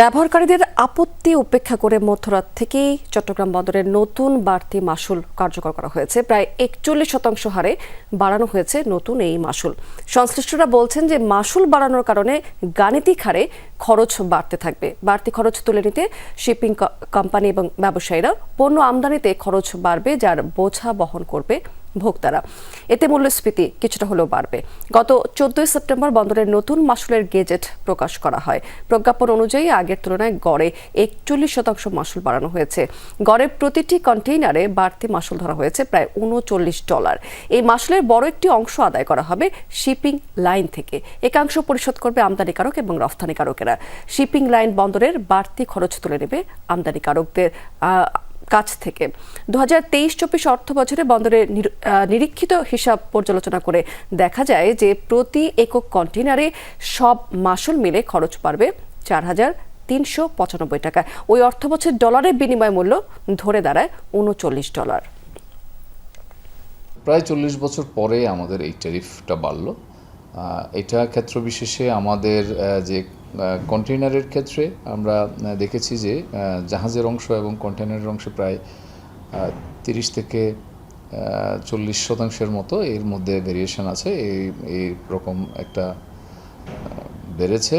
ব্যবহারকারীদের আপত্তি উপেক্ষা করে মধ্যরাত থেকেই চট্টগ্রাম বন্দরের নতুন বাড়তি মাসুল কার্যকর করা হয়েছে। প্রায় একচল্লিশ শতাংশ হারে বাড়ানো হয়েছে নতুন এই মাসুল সংশ্লিষ্টরা বলছেন যে মাসুল বাড়ানোর কারণে গাণিতিক হারে খরচ বাড়তে থাকবে। বাড়তি খরচ তুলে নিতে শিপিং কোম্পানি এবং ব্যবসায়ীরা পণ্য আমদানিতে খরচ বাড়বে, যার বোঝা বহন করবে ভোক্তারা। এতে মূল্যস্ফীতি কিছুটা হলেও বাড়বে। গত চোদ্দই সেপ্টেম্বর বন্দরের নতুন মাসুলের গেজেট প্রকাশ করা হয়। প্রজ্ঞাপন অনুযায়ী আগের তুলনায় গড়ে একচল্লিশ শতাংশ মাসুল বাড়ানো হয়েছে। গড়ে প্রতিটি কন্টেইনারে বাড়তি মাসুল ধরা হয়েছে প্রায় উনচল্লিশ ডলার। এই মাসুলের বড় একটি অংশ আদায় করা হবে শিপিং লাইন থেকে। একাংশ পরিশোধ করবে আমদানিকারক এবং রফতানিকারকেরা। শিপিং লাইন বন্দরের বাড়তি খরচ তুলে নেবে আমদানিকারকদের। কাছ থেকে। দু হাজার তেইশ চব্বিশ অর্থ বছরে বন্দরের নিরীক্ষিত হিসাব পর্যালোচনা করে দেখা যায় যে প্রতি একক কন্টেনারে সব মাসুল মিলে খরচ বাড়বে চার হাজার তিনশো পঁচানব্বই টাকা ওই অর্থ বছর ডলারের বিনিময় মূল্য ধরে দাঁড়ায় উনচল্লিশ ডলার। প্রায় চল্লিশ বছর পরে আমাদের এই ট্যারিফটা বাড়লো। এটা ক্ষেত্র বিশেষে আমাদের যে কন্টেইনারের ক্ষেত্রে আমরা দেখেছি যে জাহাজের অংশ এবং কন্টেনারের অংশ প্রায় তিরিশ থেকে চল্লিশ শতাংশের মতো এর মধ্যে ভেরিয়েশন আছে। এই এই রকম একটা বেড়েছে।